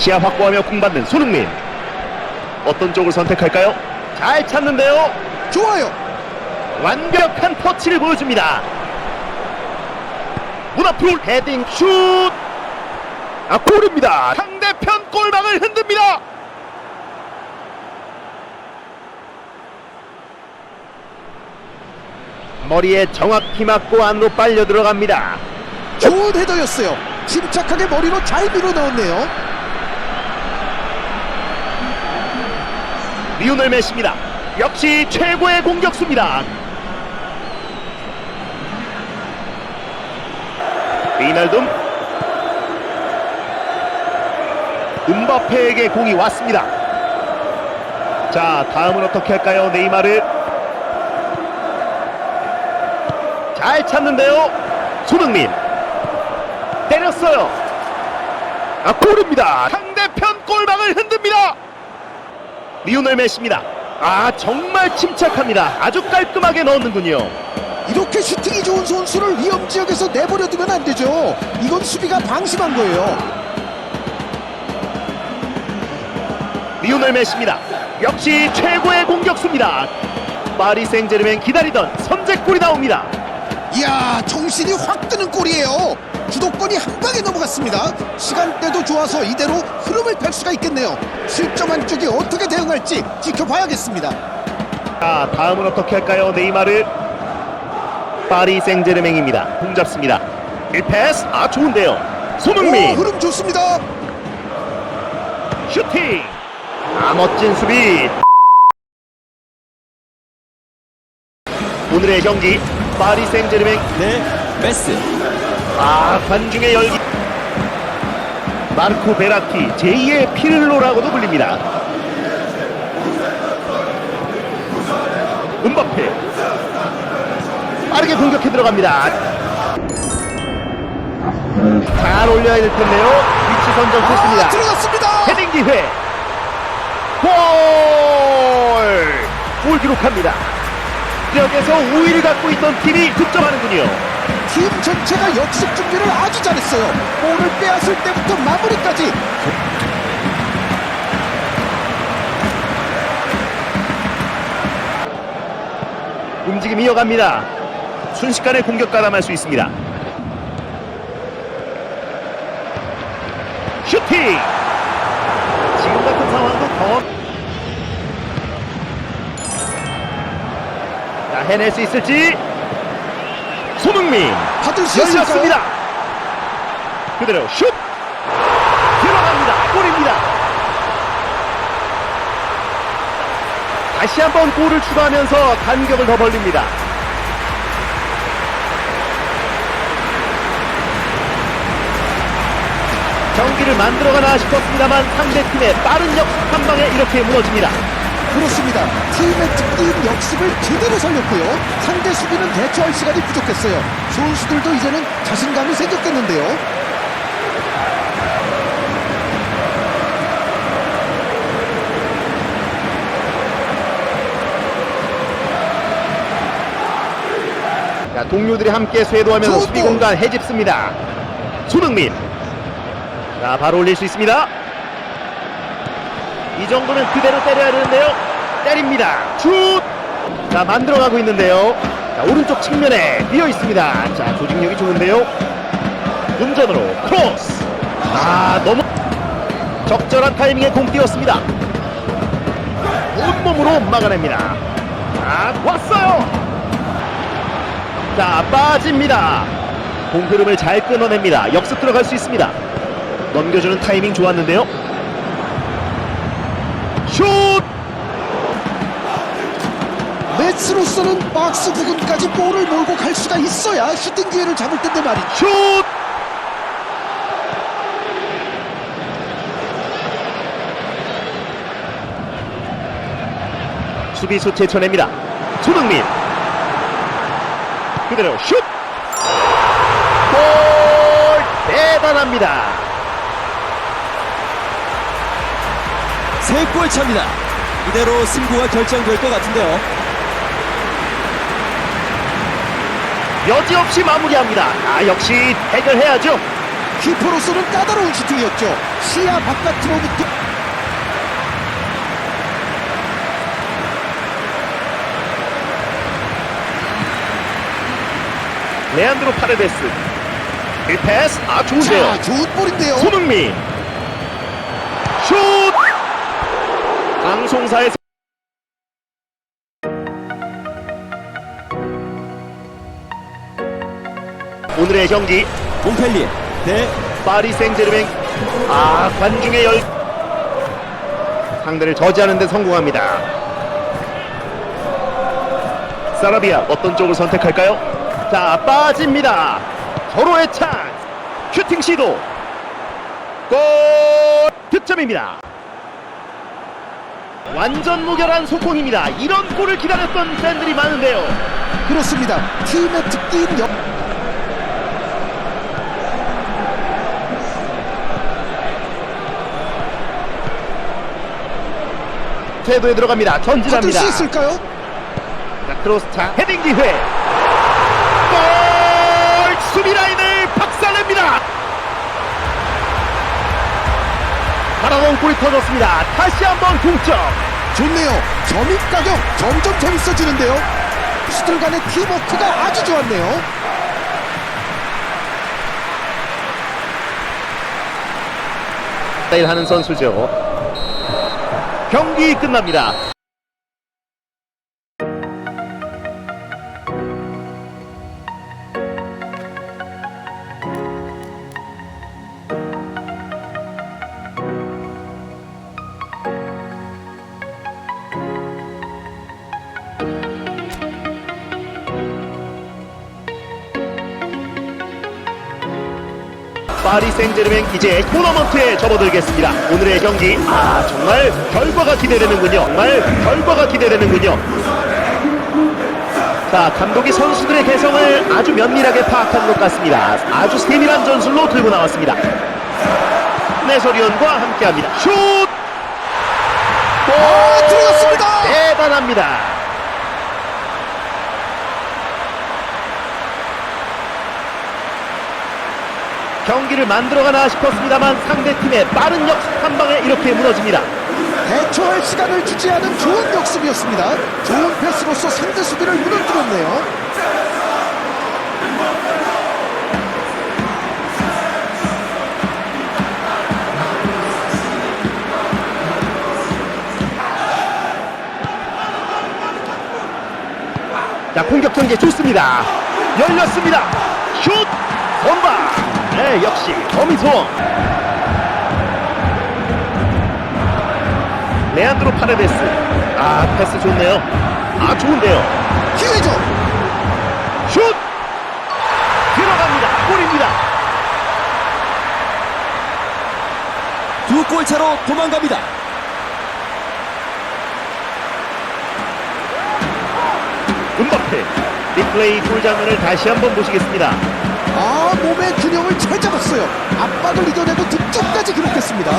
시야 확보하며 공받는 손흥민 어떤 쪽을 선택할까요? 잘 찾는데요 좋아요. 완벽한 터치를 보여줍니다 문 앞으로 헤딩 슛 아, 골입니다 상대편 골망을 흔듭니다 머리에 정확히 맞고 안으로 빨려 들어갑니다 좋은 헤더였어요. 침착하게 머리로 잘 밀어 넣었네요. 리오넬 메시입니다. 역시 최고의 공격수입니다. 리날둠 음바페에게 공이 왔습니다. 자, 다음은 어떻게 할까요? 네이마르 잘 찾는데요. 손흥민 때렸어요. 아, 골입니다. 상대편 골망을 흔듭니다. 리오넬 메시입니다. 아 정말 침착합니다. 아주 깔끔하게 넣는군요. 이렇게 슈팅이 좋은 선수를 위험 지역에서 내버려 두면 안 되죠. 이건 수비가 방심한 거예요. 리오넬 메시입니다. 역시 최고의 공격수입니다. 파리 생제르맹 기다리던 선제골이 나옵니다. 이야, 정신이 확 드는 골이에요. 주도권이 한 방에 넘어갔습니다. 시간대도 좋아서 이대로 흐름을 탈 수가 있겠네요. 실점 한 쪽이 어떻게 대응할지 지켜봐야겠습니다. 자 다음은 어떻게 할까요? 네이마르 파리 생제르맹입니다. 공 잡습니다. 1패스 아 좋은데요. 오, 손흥민 흐름 좋습니다. 슈팅 아 멋진 수비 오늘의 경기 파리 생제르맹 네, 메스. 아 관중의 열기. 마르코 베라티 제2의 피를로라고도 불립니다. 음바페. 빠르게 공격해 들어갑니다. 잘 올려야 될 텐데요. 위치 선정 아, 좋습니다. 들어갔습니다. 헤딩 기회. 골! 골 기록합니다. 지역에서 우위를 갖고 있던 팀이 득점하는군요 팀 전체가 역습 준비를 아주 잘했어요. 볼을 빼앗을 때부터 마무리까지. 움직임 이어갑니다. 순식간에 공격 가담할 수 있습니다. 슈팅! 지금 같은 상황도 더 자, 해낼 수 있을지 손흥민 받을 수? 열렸습니다. 그대로 슛 들어갑니다. 골입니다. 다시 한번 골을 추가하면서 간격을 더 벌립니다. 경기를 만들어가나 싶었습니다만 상대팀의 빠른 역습 한 방에 이렇게 무너집니다. 그렇습니다. 팀의 특기인 역습을 제대로 살렸고요. 상대 수비는 대처할 시간이 부족했어요. 선수들도 이제는 자신감이 생겼겠는데요. 자, 동료들이 함께 쇄도하면서 수비 골. 공간 해집습니다. 손흥민. 자, 바로 올릴 수 있습니다. 이 정도면 그대로 때려야 되는데요. 때립니다. 슛! 자, 만들어가고 있는데요. 자, 오른쪽 측면에 비어 있습니다. 자, 조직력이 좋은데요. 운전으로 크로스. 아, 너무 적절한 타이밍에 공 띄웠습니다. 온몸으로 막아냅니다. 아, 왔어요. 자 빠집니다 공 흐름을 잘 끊어냅니다 역습 들어갈 수 있습니다 넘겨주는 타이밍 좋았는데요 슛 메스로서는 박스 부근까지 볼을 몰고 갈 수가 있어야 슈팅 기회를 잡을 텐데 말이죠. 슛! 수비수 제쳐냅니다. 손흥민. 그대로 슛! 골! 대단합니다. 세골 차입니다. 이대로 승부가 결정될 것 같은데요. 여지없이 마무리합니다. 아, 역시 해결해야죠. 키퍼로서는 까다로운 슈팅이었죠. 시야 바깥으로부터 레안드로 파레데스. 이 패스 아 좋은데요. 자, 좋은 볼인데요. 손흥민. 슛. 방송사에서 오늘의 경기 몽펠리에 대 파리 생제르맹 아 관중의 열 상대를 저지하는 데 성공합니다. 사라비아 어떤 쪽을 선택할까요? 자 빠집니다. 서로의 찬스. 슈팅 시도. 골! 득점입니다 완전 무결한 소통입니다 이런 골을 기다렸던 팬들이 많은데요 그렇습니다. 팀의 특기인 역 태도에 들어갑니다 전진합니다 수 있을까요? 자, 크로스차 헤딩 기회. 골! 수비 라인을 박살냅니다. 바라본 골이 터졌습니다. 다시 한번 동점. 좋네요. 점입 가격 점점 재밌어지는데요. 수들 간의 팀워크가 아주 좋았네요. 하는 선수죠. 경기 끝납니다. 파리 생제르맹 이제 토너먼트에 접어들겠습니다. 오늘의 경기 아 정말 결과가 기대되는군요. 정말 결과가 기대되는군요. 자 감독이 선수들의 개성을 아주 면밀하게 파악한 것 같습니다. 아주 세밀한 전술로 들고 나왔습니다. 내소리온과 함께합니다. 슛! 골! 아, 들어갔습니다. 대단합니다. 경기를 만들어가나 싶었습니다만 상대팀의 빠른 역습 한 방에 이렇게 무너집니다. 대처할 시간을 주지 않은 좋은 역습이었습니다. 좋은 패스로서 상대 수비를 무너뜨렸네요. 자 공격 전개 좋습니다. 열렸습니다. 슛! 네 역시 거미손. 레안드로 파레데스. 아 패스 좋네요. 아 좋은데요. 기회죠. 슛! 들어갑니다. 골입니다. 두 골 차로 도망갑니다. 은바페. 리플레이 골 장면을 다시 한번 보시겠습니다. 아, 균 형을 잘 잡았어요. 압박을 이겨내고 득점까지 기록했습니다.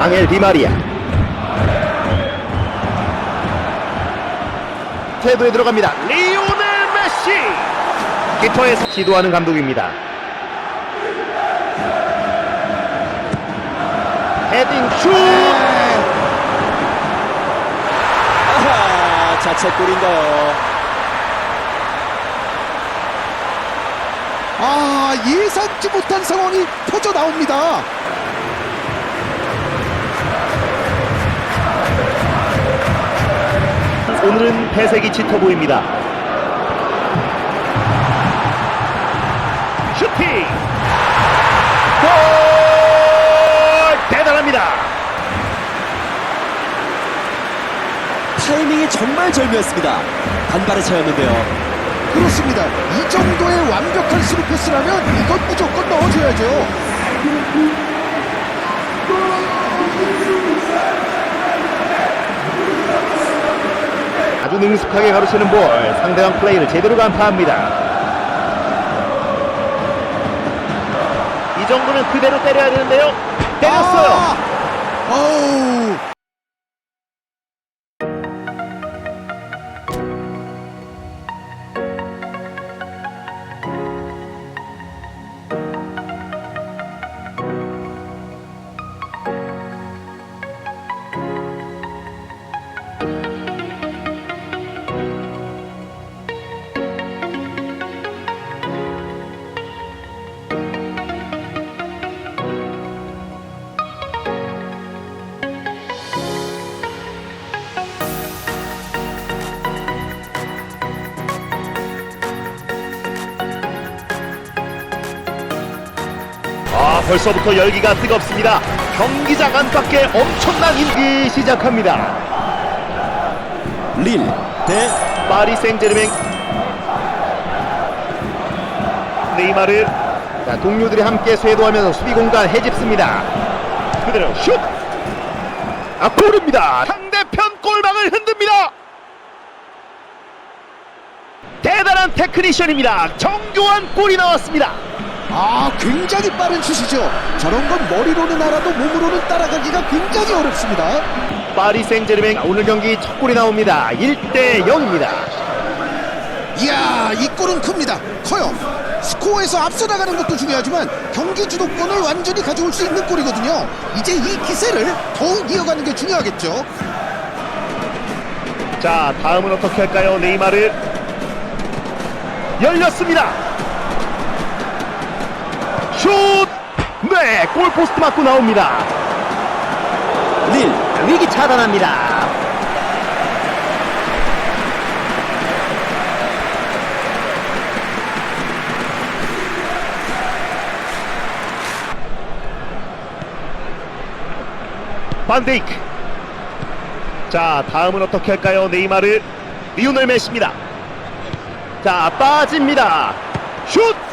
앙헬 디마리아 태도에 들어갑니다 리오넬 메시 키퍼에서 지도하는 감독입니다 헤딩 슛 아하, 자책골인가요? 아, 예상치 못한 상황이 터져 나옵니다. 오늘은 배색이 짙어 보입니다 정말 절묘했습니다. 단발의 차였는데요. 그렇습니다. 이 정도의 완벽한 스루 패스라면 이건 무조건 넣어줘야죠. 아주 능숙하게 가로채는 볼 상대방 플레이를 제대로 간파합니다 정도면 그대로 때려야 되는데요. 벌써부터 열기가 뜨겁습니다. 경기장 안팎에 엄청난 인기 시작합니다. 릴 대 파리 생제르맹 네이마르 자, 동료들이 함께 쇄도하면서 수비 공간 해집습니다. 그대로 슛! 아, 골입니다. 상대편 골망을 흔듭니다. 대단한 테크니션입니다. 정교한 골이 나왔습니다. 아, 굉장히 빠른 슛이죠. 저런 건 머리로는 알아도 몸으로는 따라가기가 굉장히 어렵습니다. 파리 생제르맹 오늘 경기 첫 골이 나옵니다. 1대 0입니다. 이야, 이 골은 큽니다. 커요. 스코어에서 앞서 나가는 것도 중요하지만 경기 주도권을 완전히 가져올 수 있는 골이거든요. 이제 이 기세를 더욱 이어가는 게 중요하겠죠. 자, 다음은 어떻게 할까요? 네이마르 열렸습니다. 슛! 네, 골포스트 맞고 나옵니다. 릴 위기 차단합니다. 반데이크. 자, 다음은 어떻게 할까요? 네이마르, 리오넬 메시입니다. 자, 빠집니다. 슛!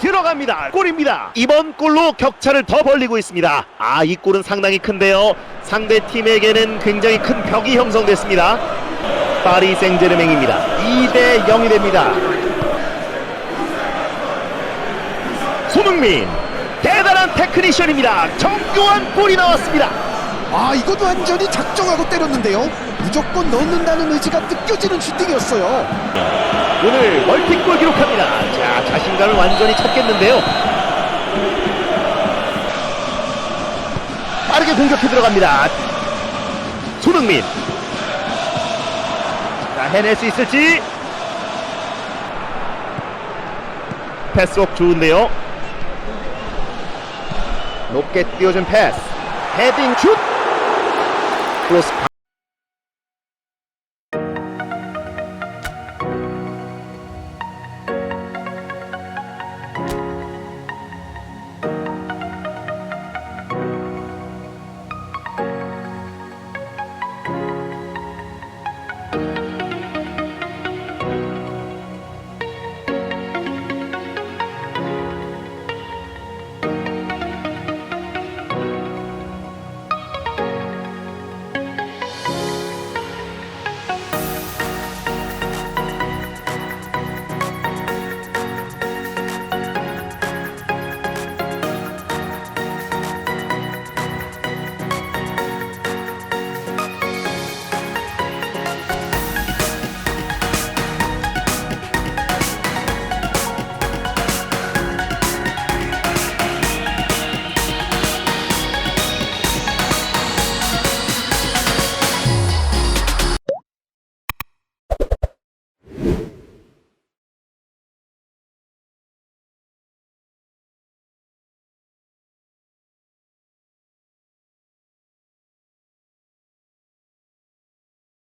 들어갑니다. 골입니다. 이번 골로 격차를 더 벌리고 있습니다. 아, 이 골은 상당히 큰데요. 상대 팀에게는 굉장히 큰 벽이 형성됐습니다. 파리 생제르맹입니다. 2대 0이 됩니다. 손흥민 대단한 테크니션입니다. 정교한 골이 나왔습니다. 아, 이것도 완전히 작정하고 때렸는데요. 무조건 넣는다는 의지가 느껴지는 슈팅이었어요. 오늘 멀티골 기록합니다. 자, 자신감을 완전히 찾겠는데요. 빠르게 공격해 들어갑니다. 손흥민. 자, 해낼 수 있을지. 패스웍 좋은데요. 높게 띄워준 패스. 헤딩 슛. 크로스